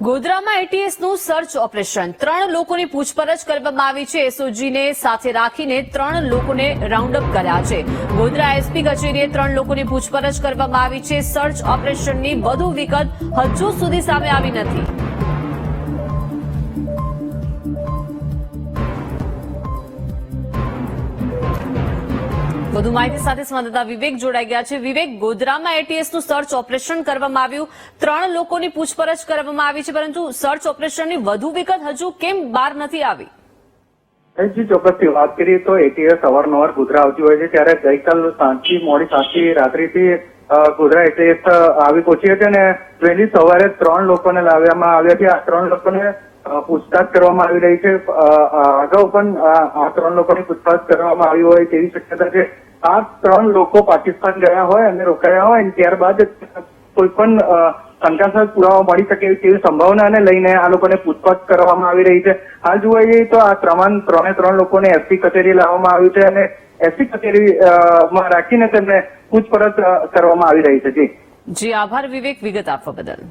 ગોધરામાં એટીએસનું search operation ત્રણ લોકોની પૂછપરછ કરવામાં આવી છે. એસઓજીને સાથે રાખીને ત્રણ લોકોને રાઉન્ડ અપ કર્યા છે. ગોધરા એસપી કચેરીએ ત્રણ લોકોની પૂછપરછ કરવામાં આવી છે. સર્ચ ઓપરેશનની વધુ વિગત હજુ સુધી સામે આવી નથી. વધુ માહિતી સાથે સંવાદદાતા વિવેક જોડાઈ ગયા છે. વિવેક, ગોધરામાં એટીએસનું સર્ચ ઓપરેશન કરવામાં આવ્યું. ત્રણ લોકોની પૂછપરછ કરવામાં આવી છે, પરંતુ સર્ચ ઓપરેશનની વધુ વિગત હજુ કેમ બહાર નથી આવી? જી ચોક્કસથી વાત કરીએ તો એટીએસ અવારનવાર ગોધરા આવતી હોય છે. ત્યારે ગઈકાલ સાંજથી, મોડી સાંજથી, રાત્રિથી ગોધરા એટીએસ આવી પહોંચી હતી અને વહેલી સવારે ત્રણ લોકોને લાવવામાં આવ્યા છે. આ ત્રણ લોકોને પૂછતાછ કરવામાં આવી રહી છે. અગાઉ પણ આ ત્રણ લોકોની પૂછતાછ કરવામાં આવી હોય તેવી શક્યતા છે. આ ત્રણ લોકો પાકિસ્તાન ગયા હોય અને રોકાયા હોય અને ત્યારબાદ કોઈ પણ શંકાસ્પદ પુરાવા મળી શકે તેવી સંભાવનાને લઈને આ લોકોને પૂછપરછ કરવામાં આવી રહી છે. હાલ જોવા જઈએ તો આ ત્રણ ત્રણે ત્રણ લોકોને એસપી કચેરી લાવવામાં આવ્યું છે અને એસપી કચેરી માં રાખીને તેમને પૂછપરછ કરવામાં આવી રહી છે. જી. જી, આભાર વિવેક વિગત આપવા બદલ.